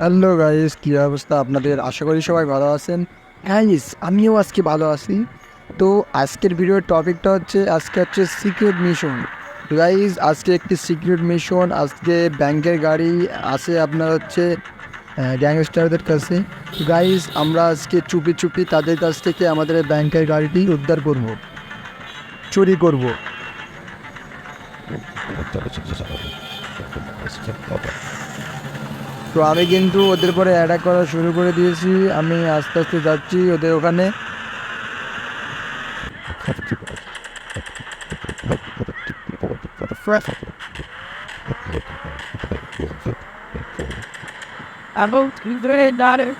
Hello guys কী অবস্থা আপনাদের? আশা করি সবাই ভালো আছেন। গাইস আমিও আজকে ভালো আছি। তো আজকের ভিডিওর টপিকটা হচ্ছে, আজকে হচ্ছে সিক্রেট মিশন গাইস আজকে একটি সিক্রেট মিশন আজকে ব্যাংকের গাড়ি আছে আপনার হচ্ছে গ্যাংস্টারদের কাছে। গাইস আমরা আজকে চুপি চুপি তাদের কাছ থেকে আমাদের ব্যাংকের গাড়িটি উদ্ধার করব। চুরি করব। তো আমি কিন্তু ওদের পরে অ্যাটাক করা শুরু করে দিয়েছি। আমি আস্তে আস্তে যাচ্ছি ওদের ওখানে। About three dollars,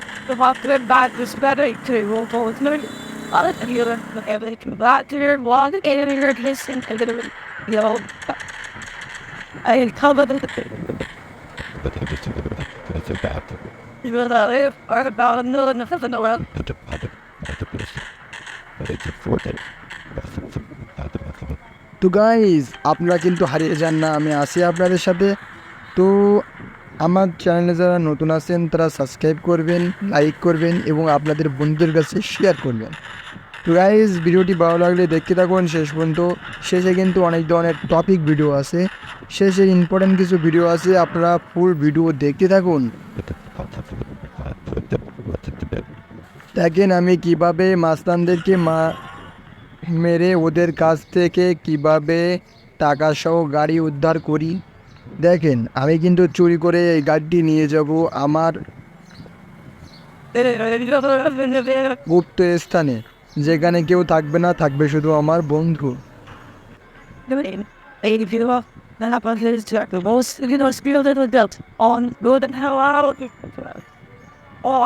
it's about the তো গাইজ আপনারা কিন্তু হারিয়ে যান না। আমি আছি আপনাদের সাথে। তো আমার চ্যানেলে যারা নতুন আছেন তারা সাবস্ক্রাইব করবেন লাইক করবেন এবং আপনাদের বন্ধুদের কাছে শেয়ার করবেন। তো গাইজ ভিডিওটি ভালো লাগলে দেখতে থাকুন। শেষ পর্যন্ত, শেষে কিন্তু অনেক ধরনের টপিক ভিডিও আছে। শেষে ইম্পর্টেন্ট কিছু ভিডিও আছে, আপনারা ফুল ভিডিও দেখতে থাকুন। দেখেন আমি কীভাবে মাস্তানদেরকে মা মেরে ওদের কাছ থেকে কীভাবে টাকা সহ গাড়ি উদ্ধার করি। দেখেন, আমি কিন্তু চুরি করে এই গাড়িটি নিয়ে যাব আমার গুপ্ত স্থানে। যেখানে কেউ থাকবে না থাকবে শুধু আমার বন্ধু. Oh,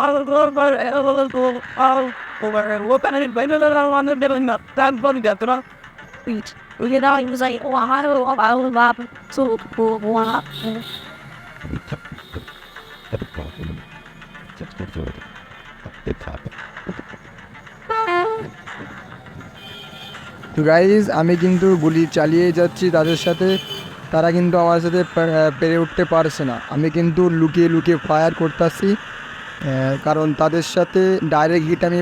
it. তো গাইজ আমি কিন্তু গুলি চালিয়ে যাচ্ছি তাদের সাথে। তারা কিন্তু আমার সাথে পেরে উঠতে পারছে না। আমি কিন্তু লুকিয়ে লুকিয়ে ফায়ার করতেছি। কারণ তাদের সাথে ডাইরেক্ট হিট আমি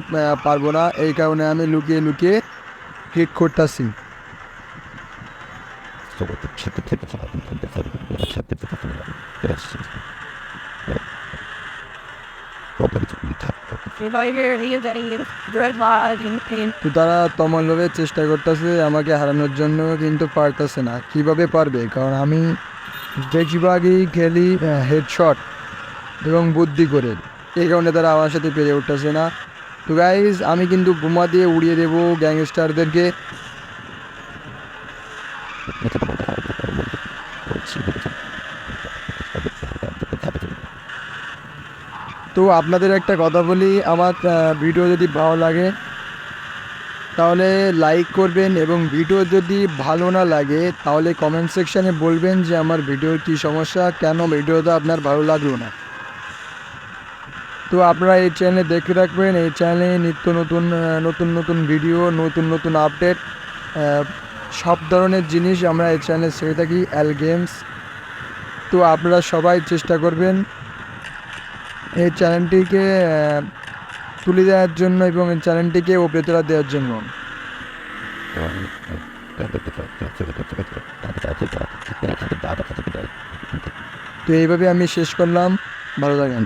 পারব না। এই কারণে আমি লুকিয়ে লুকিয়ে হিট করতেছি। তারা তমলভাবে চেষ্টা করতেছে, আমাকে হারানোর জন্য কিন্তু পারতেছে না। কীভাবে পারবে? কারণ আমি বেশিরভাগই খেলি হেডশট এবং বুদ্ধি করে। এই কারণে তারা আমার সাথে পেরে উঠতেছে না। তো গাইজ আমি কিন্তু বোমা দিয়ে উড়িয়ে দেবো গ্যাংস্টারদেরকে তো আপনাদের একটা কথা বলি, আমার ভিডিও যদি ভালো লাগে, তাহলে লাইক করবেন এবং ভিডিও যদি ভালো না লাগে, তাহলে কমেন্ট সেকশানে বলবেন যে আমার ভিডিওর কী সমস্যা, কেন ভিডিওটা আপনার ভালো লাগল না। তো আপনারা এই চ্যানেলে দেখে রাখবেন, এই চ্যানেলে নিত্য নতুন নতুন নতুন ভিডিও নতুন নতুন আপডেট সব ধরনের জিনিস আমরা এই চ্যানেলে ছেড়ে থাকি অ্যাল গেমস তো আপনারা সবাই চেষ্টা করবেন এই চ্যানেলটিকে তুলে দেওয়ার জন্য এবং এই চ্যানেলটিকে ওপরে তোলা দেওয়ার জন্য। তো এইভাবে আমি শেষ করলাম। ভালো থাকেন।